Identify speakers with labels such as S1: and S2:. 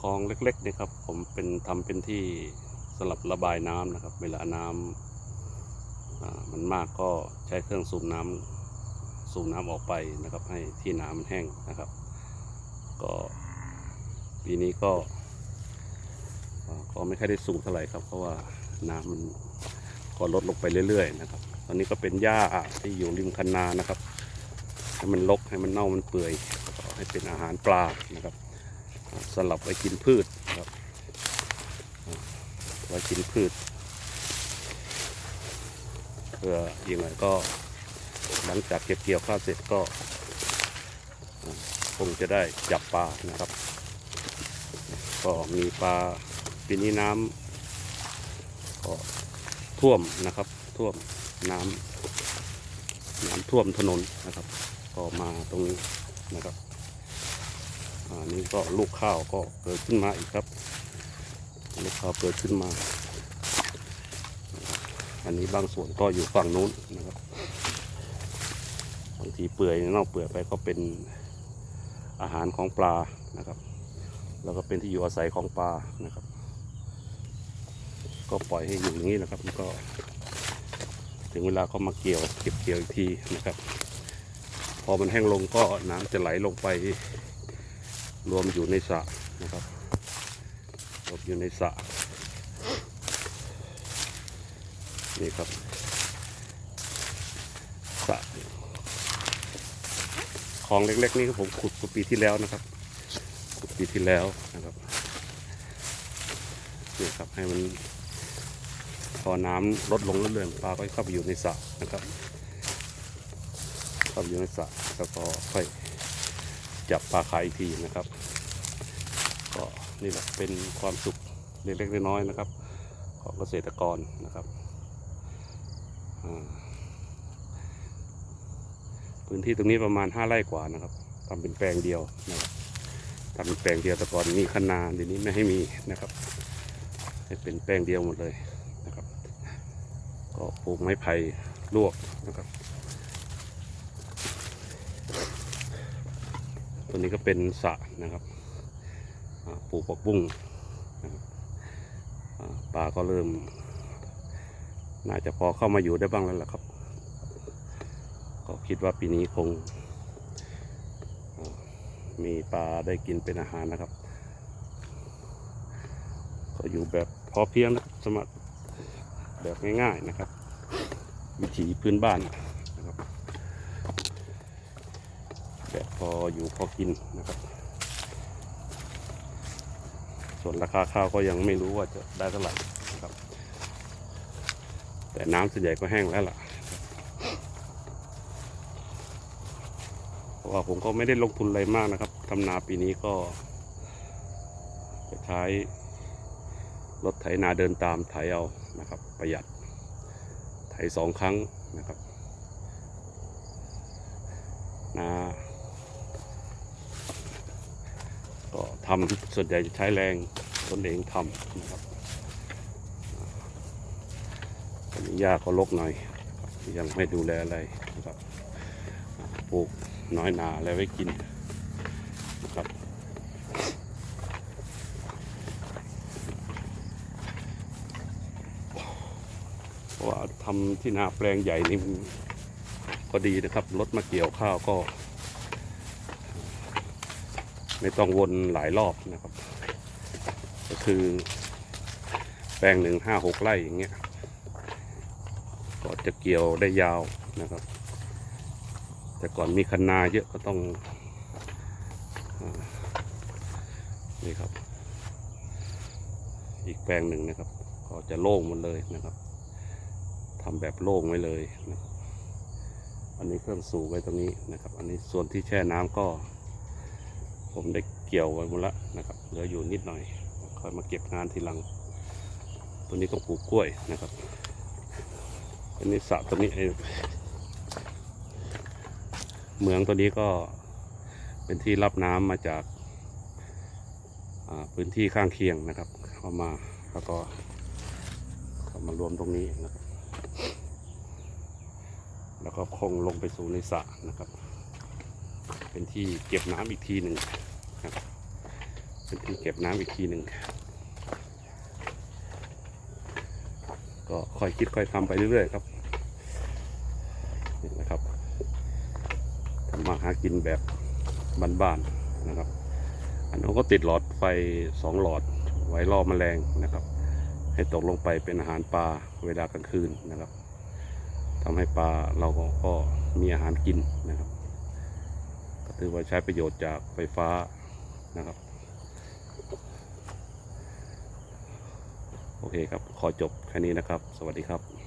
S1: คลองเล็กๆนี่ครับผมเป็นทำเป็นที่สำหรับระบายน้ำนะครับ เวลาน้ำอ่ามันมากก็ใช้เครื่องสูบน้ำสูบน้ำออกไปนะครับ ให้ที่น้ำมันแห้งนะครับ ก็ปีนี้ก็ก็ไม่ค่อยได้สูงเท่าไหร่ครับ เพราะว่าน้ำมันก็ลดลงไปเรื่อยๆนะครับ ตอนนี้ก็เป็นหญ้าที่อยู่ริมคันนานะครับ ให้มันลกให้มันเน่ามันเปื่อยให้เป็นอาหารปลานะครับ สลับไว้กินพืชครับไว้กินพืชเพื่อยังไงก็หลังจากเก็บเกี่ยวข้าวเสร็จก็คงจะได้จับปลานะครับ ก็มีปลาปีนี้น้ำก็ท่วมนะครับ ท่วมน้ำน้ำท่วมถนนนะครับ ก็มาตรงนี้นะครับ อันนี้ก็ลูกข้าวก็เกิดขึ้นมาอีกครับ ลูกข้าวเกิดขึ้นมา อันนี้บางส่วนก็อยู่ฝั่งนู้นนะครับ บางทีเปื่อยเน่าเปื่อยไปก็เป็นอาหารของปลานะครับ แล้วก็เป็นที่อยู่อาศัยของปลานะครับ ก็ปล่อยให้อยู่อย่างนี้นะครับก็ ถึงเวลาเขามาเกี่ยวเก็บเกี่ยวอีกทีนะครับ พอมันแห้งลงก็น้ำจะไหลลงไป รวมอยู่ในสระนะครับรวมอยู่ในสระนี่ครับสระคลองเล็กๆนี่ผมขุดเมื่อปีที่แล้วนะครับ ขุดปีที่แล้วนะครับนี่ครับให้มันพอน้ำลดลงเรื่อยๆปลาก็เข้าไปอยู่ในสระนะครับเข้าไปอยู่ในสระแล้วก็ค่อย จับปลาขายอีกทีนะครับ ก็นี่แหละเป็นความสุขเล็กๆน้อยๆนะครับ ของเกษตรกรนะครับพื้นที่ตรงนี้ประมาณห้าไร่กว่านะครับทำเป็นแปลงเดียวนะครับทำเป็นแปลงเดียวแต่ก่อนมีคะนาเดี๋ยวนี้ไม่ให้มีนะครับให้เป็นแปลงเดียวหมดเลยนะครับ ก็ปลูกไม้ไผ่ลวกนะครับ ตัวนี้ก็เป็นสระนะครับปลูกผักบุ้งนะครับอ่าปลาก็เริ่ม น่าจะพอเข้ามาอยู่ได้บ้างแล้วล่ะครับ ก็คิดว่าปีนี้คง มีปลาได้กินเป็นอาหารนะครับ ก็อยู่แบบพอเพียงนะสมัครแบบง่ายๆนะครับ วิถีพื้นบ้านนะครับ แบบพ ออยู่พอกินนะครับ ส่วนราคาข้าวก็ยังไม่รู้ว่าจะได้เท่าไหร่นะครับ แต่น้ำส่วนใหญ่ก็แห้งแล้วล่ะเพราะว่าผมก็ไม่ได้ลงทุนอะไรมากนะครับทำนาปีนี้ก็จะใช้รถไถนาเดินตามไถเอานะครับ ประหยัดไถสองครั้งนะครับนา ก็ ทำส่วนใหญ่จะใช้แรงตนเองทำนะครับอันนี้หญ้าก็ลกหน่อย ยังไม่ดูแลอะไรนะครับปลูกน้อยนาแล้วไว้กินนะครับเพราะว่าทำที่นาแปลงใหญ่นี่ก็ดีนะครับรถมาเกี่ยวข้าวก็ ไม่ต้องวนหลายรอบนะครับ ก็คือแปลงหนึ่งห้าหกไร่อย่างเงี้ยก็จะเกี่ยวได้ยาวนะครับ แต่ก่อนมีคันนาเยอะก็ต้องอนี่ครับ อีกแปลงหนึ่งนะครับ ก็จะโล่งหมดเลยนะครับทำแบบโล่งไว้เลยนะอันนี้เครื่องสูบไว้ตรงนี้นะครับ อันนี้ส่วนที่แช่น้ำก็ ผมได้เกี่ยวไว้หมดแล้วนะครับ เหลืออยู่นิดหน่อยค่อยมาเก็บงานทีหลัง ตัวนี้ก็ปลูกกล้วยนะครับ อันนี้สระตัวนี้ไอ้เหมืองตัวนี้ก็เป็นที่รับน้ำมาจากาพื้นที่ข้างเคียงนะครับ เข้ามาแล้วก็เข้ามารวมตรงนี้นะครับ แล้วก็คงลงไปสู่ในสระนะครับ เป็นที่เก็บน้ำอีกทีหนึ่งครับ เป็นที่เก็บน้ำอีกทีหนึ่งก็ค่อยคิดค่อยทำไปเรื่อยๆครับนี่นะครับทำมาหากินแบบบ้านๆนะครับ อันนั้นก็ติดหลอดไฟสองหลอดไว้ล่อแมลงนะครับ ให้ตกลงไปเป็นอาหารปลาเวลากลางคืนนะครับทำให้ปลาเราก็มีอาหารกินนะครับ ถือว่าใช้ประโยชน์จากไฟฟ้านะครับ โอเคครับ ขอจบแค่นี้นะครับ สวัสดีครับ